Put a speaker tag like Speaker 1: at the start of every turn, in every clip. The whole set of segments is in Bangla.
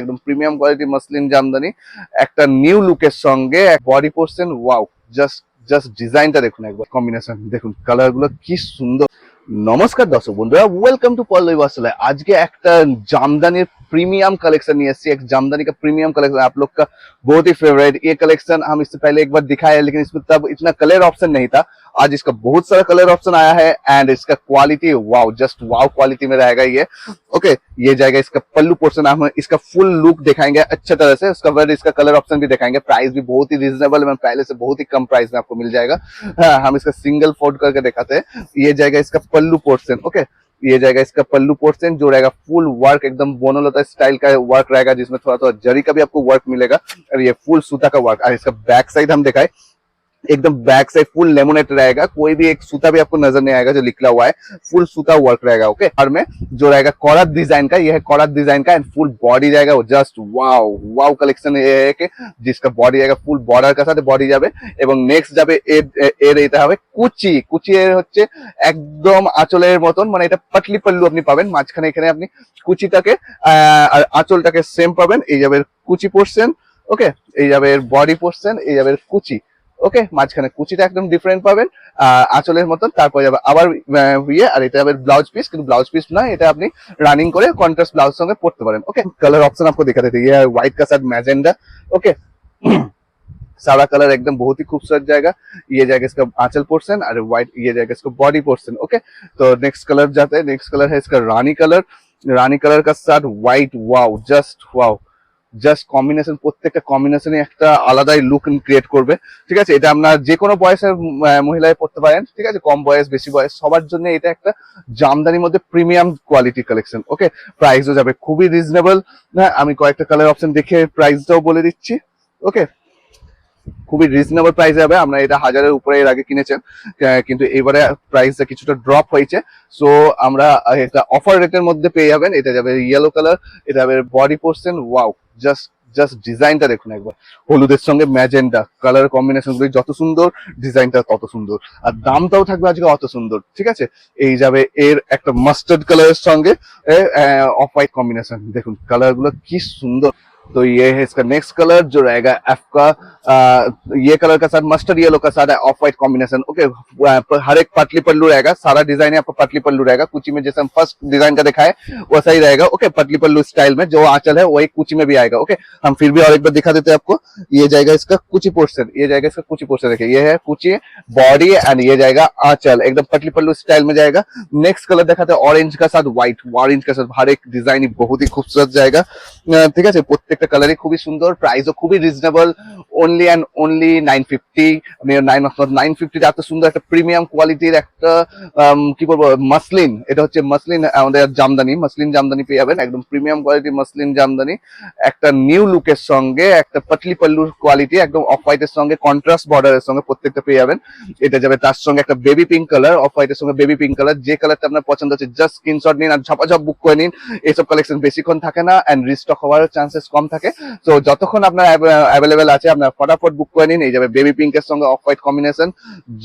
Speaker 1: একদম প্রিমিয়াম কোয়ালিটি মাসলিন জামদানি, একটা নিউ লুকের সঙ্গে body portion wow just just ডিজাইনটা দেখুন একবার কম্বিনেশন দেখুন কালারগুলো কি সুন্দর। নমস্কার দর্শক বন্ধুরা ওয়েলকাম টু পল্লবী বাসলায় আজকে একটা জামদানির প্রিমিয়াম কালেকশন নিয়ে এসেছি, এক জামদানি কা প্রিমিয়াম কালেকশন আপ লোক কা বহুত ফেভারিট फेवरेट কালেকশন कलेक्शन हम इससे पहले एक बार दिखाया है लेकिन इसमें तब इतना कलर ऑप्शन नहीं था आज इसका बहुत सारा कलर ऑप्शन आया है एंड इसका quality wow just wow quality में रहेगा ये। ओके ये जाएगा इसका पल्लू पोर्शन हम इसका फुल लुक दिखाएँगे अच्छे तरह से। उसका बाद इसका कलर ऑप्शन भी दिखाएँगे। प्राइस भी बहुत ही रीजनेबल है पहले से बहुत ही कम प्राइस में आपको मिल जाएगा। हाँ, हम इसका सिंगल फोल्ड करके दिखाते हैं। ये जाएगा इसका पल्लू पोर्सन ओके ये जाएगा इसका पल्लू पोर्शन जो रहेगा फुल वर्क एकदम बोनोलता स्टाइल का वर्क रहेगा जिसमें थोड़ा थोड़ा जरी का भी आपको वर्क मिलेगा। और ये फुल सूता का वर्क और इसका बैक साइड हम दिखाए। एकदम बैक साइड फुल लेमोनेट रहेगा कोई भी एक सूता भी आपको नजर नहीं आएगा जो लिखा हुआ है फुल सूता वर्क रहेगा ओके और में जो रहेगा कौरत डिजाइन का ये है कौरत डिजाइन का एंड फुल बॉडी जाएगा वो जस्ट वाओ वाओ कलेक्शन ये है कि जिसका बॉडी जाएगा ফুল বর্ডার কাছে বডি যাবে এবং নেক্সট যাবে এর এর এটা হবে কুচি কুচি এর হচ্ছে একদম আঁচলের মতন মানে এটা পাটলি পাল্লু আপনি পাবেন মাঝখানে এখানে আপনি কুচিটাকে আহ, আর আঁচলটাকে সেম পাবেন এই যাবে এর কুচি পোর্শন ওকে এই যাবে এর বডি পোর্শন এই যাবে এর কুচি ওকে মাঝখানে কুচিটা একদম ডিফারেন্ট পাবেন আহ, আঁচলের মতন তারপর যাবে আবার আহ, ইয়ে আর এটা যাবে ব্লাউজ পিস কিন্তু ব্লাউজ পিস নয় এটা আপনি রানিং করে কন্ট্রাস্ট ব্লাউজ সঙ্গে পড়তে পারেন ওকে কালার অপশন आपको दिखा देते हैं ये व्हाइट का साथ मैजेंडा ओके सारा कलर एकदम बहुत ही खूबसूरत जाएगा ये जाएगा इसका आंचल पोर्शन और व्हाइट ये जाएगा इसका बॉडी पोर्शन ओके तो नेक्स्ट कलर जाते हैं नेक्स्ट कलर है इसका रानी कलर रानी कलर का साथ white wow just wow just combination প্রত্যেকটা কম্বিনেশনে একটা আলাদাই লুক ক্রিয়েট করবে। ঠিক আছে? এটা আপনার যে কোনো বয়সের মহিলায় পড়তে পারেন। ঠিক আছে? কম বয়স, বেশি বয়স, সবার জন্য এটা একটা জামদানির মধ্যে প্রিমিয়াম কোয়ালিটি কালেকশন ওকে প্রাইসও যাবে খুবই রিজনেবল হ্যাঁ আমি কয়েকটা কালার অপশন দেখে প্রাইসটাও বলে দিচ্ছি ওকে খুবই রিজনেবল প্রাইসে হবে। আমরা এটা হাজারের উপরে এর আগে কিনেছেন। কিন্তু এবারে প্রাইসটা কিছুটা ড্রপ হয়েছে। সো আমরা এটা অফার রেটের মধ্যে পেয়ে যাবেন। এটা যাবে ইয়েলো কালার এটা যাবে body portion wow just just ডিজাইনটা দেখুন একবার। হলুদের সঙ্গে ম্যাজেন্ডা কালার কম্বিনেশনগুলি যত সুন্দর ডিজাইনটা তত সুন্দর। আর দামটাও থাকবে আজকে অত সুন্দর, ঠিক আছে? এই যাবে এর একটা মাস্টার্ড কালারের সঙ্গে অফ হোয়াইট কম্বিনেশন দেখুন কালারগুলো কি সুন্দর। तो ये है इसका नेक्स्ट कलर जो रहेगा एफ़ का आ, ये कलर का साथ मस्टर्ड येलो का साथ है ऑफ़ व्हाइट कॉम्बिनेशन ओके हर एक पतली पल्लू रहेगा सारा डिज़ाइन आपको पतली पल्लू रहेगा। कुची में जैसे हम फ़र्स्ट डिज़ाइन का देखा है वैसा ही रहेगा। ओके पतली पल्लू स्टाइल में जो आंचल है वही कुची में भी आएगा। ओके हम फिर भी और एक बार दिखा देते हैं आपको। ये जाएगा इसका कुची पोर्सन ये जाएगा इसका कुची पोर्सन देखिए ये है कुची बॉडी एंड ये जाएगा आंचल। एकदम पतली पल्लू स्टाइल में जाएगा। नेक्स्ट कलर दिखाते था ऑरेंज का साथ व्हाइट ऑरेंज का साथ हर एक डिज़ाइन बहुत ही खूबसूरत जाएगा। ठीक है प्रत्येक প্রত্যেকটা কালারই খুবই সুন্দর প্রাইসও খুবই reasonable only and only nine fifty nine nine ফিফটিতে এত সুন্দর একটা প্রিমিয়াম কোয়ালিটির একটা আম, কি বলব মাসলিন এটা হচ্ছে মাসলিন আমাদের জামদানি মাসলিন জামদানি পেয়ে যাবেন একদম প্রিমিয়াম কোয়ালিটির মাসলিন জামদানি। একটা নিউ লুকের সঙ্গে একটা পাতলি পাল্লুর কোয়ালিটি একদম অফ হোয়াইটের সঙ্গে কন্ট্রাস্ট বর্ডারের সঙ্গে প্রত্যেকটা পেয়ে যাবেন। এটা যাবে তার সঙ্গে একটা বেবি পিঙ্ক কালার অফ হোয়াইটের সঙ্গে বেবি পিঙ্ক কালার যে কালারটা আপনার পছন্দ হচ্ছে জাস্ট স্ক্রিনশট নিন আর ঝপাঝপ বুক করে নিন। এইসব কালেকশন বেশিক্ষণ থাকে না এন্ড রিস্টক হওয়ার চান্সেস কম থাকে। তো যতক্ষণ আপনার অ্যাভেলেবেল আছে আপনার ফটাফট বুক করে নিন, এই যাবে বেবি পিঙ্কের সঙ্গে off white combination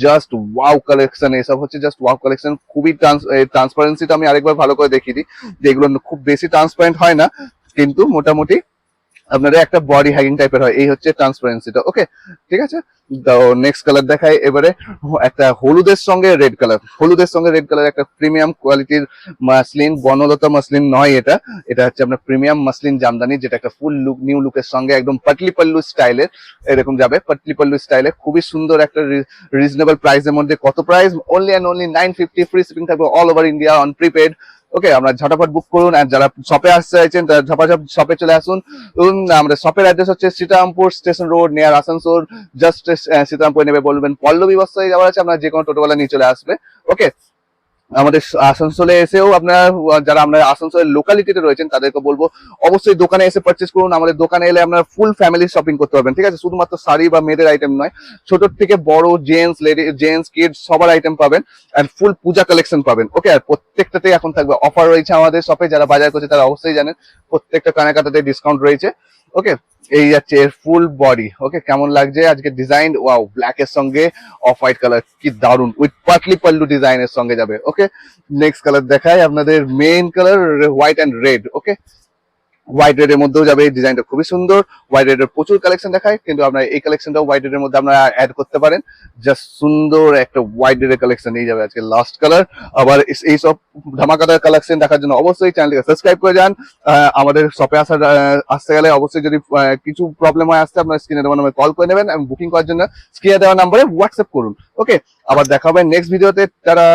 Speaker 1: just wow collection এসব হচ্ছে জাস্ট ওয়াও কালেকশন খুবই ট্রান্সপারেন্সিটা আমি আরেকবার ভালো করে দেখিয়ে দিই যে এগুলো খুব বেশি ট্রান্সপারেন্ট হয় না, কিন্তু মোটামুটি আপনাদের একটা বডি হ্যাগিং টাইপের হয়। এই হচ্ছে ট্রান্সপারেন্সিটা ওকে ঠিক আছে? তো নেক্সট কালার দেখাই, এবারে একটা হলুদের সঙ্গে রেড কালার হলুদের সঙ্গে রেড কালার একটা প্রিমিয়াম কোয়ালিটির মাসলিন বনলতা মাসলিন নয় এটা। এটা হচ্ছে আপনার প্রিমিয়াম মাসলিন জামদানি, যেটা একটা ফুল লুক নিউ লুকের সঙ্গে একদম পাটলি পাল্লু স্টাইলের এরকম যাবে। পাটলি পাল্লু স্টাইলে খুবই সুন্দর একটা রিজনেবল প্রাইসের মধ্যে। কত price only and only nine fifty free shipping থাকবে all over India on prepaid okay আমরা ঝটাপট বুক করুন আর যারা শপে আসতে চাইছেন, তারা ঝপাঝপ শপে চলে আসুন। আমরা শপের অ্যাড্রেস হচ্ছে Sitarampur station road near Asansol. Just Sitarampur নেবে বলবেন, পল্লবী বস্তায় যাওয়ার আছে, আপনার যে কোনো টোটোওয়ালা নিয়ে চলে আসবে। ওকে আমাদের আসানসোলে এসেও আপনারা, যারা আমরা আসানসোলের লোকালিটিতে রয়েছেন, তাদেরকে বলব, অবশ্যই দোকানে এসে পারচেস করুন। আমাদের দোকানে এলে আপনারা ফুল ফ্যামিলি শপিং করতে পারবেন, ঠিক আছে? শুধুমাত্র শাড়ি বা মেয়েদের আইটেম নয়, ছোট থেকে বড় জেন্টস লেডি জেন্টস কিডস সবার আইটেম পাবেন আর ফুল পূজা কালেকশন পাবেন ওকে আর প্রত্যেকটাতেই এখন থাকবে অফার রয়েছে আমাদের শপে যারা বাজার করছে তারা অবশ্যই জানেন, প্রত্যেকটা কেনাকাটাতে ডিসকাউন্ট রয়েছে ওকে এই যাচ্ছে এর ফুল বডি ওকে কেমন লাগছে? আজকে ডিজাইন ওয়াও ব্ল্যাক এর সঙ্গে অফ হোয়াইট কালার কি দারুণ উইথ পাতলি পাল্লু ডিজাইনের সঙ্গে যাবে ওকে নেক্সট কালার দেখায় আপনাদের main colour white and red okay white রেডের মধ্যেও যাবে, এই ডিজাইনটা খুবই সুন্দর। হোয়াইট রেডের প্রচুর কালেকশন দেখায়, কিন্তু আমরা এই কালেকশনটাও হোয়াইট রেডের মধ্যে আপনারা অ্যাড করতে পারেন। জাস্ট সুন্দর একটা হোয়াইট রেডের কালেকশন নিয়ে যাবে আজকে লাস্ট কালার আবার এই সব ধামাকাদার কালেকশন দেখার জন্য অবশ্যই চ্যানেলটিকে সাবস্ক্রাইব করে যান। আমাদের শপে আসার আসতে গেলে অবশ্যই যদি কিছু প্রবলেম হয় আসতে আপনার স্ক্রিনে দেওয়া নাম্বারে কল করে নেবেন বুকিং করার জন্য স্ক্রিনে দেওয়া নাম্বারে হোয়াটসঅ্যাপ করুন। ওকে আবার দেখা হবে নেক্সট ভিডিওতে তারা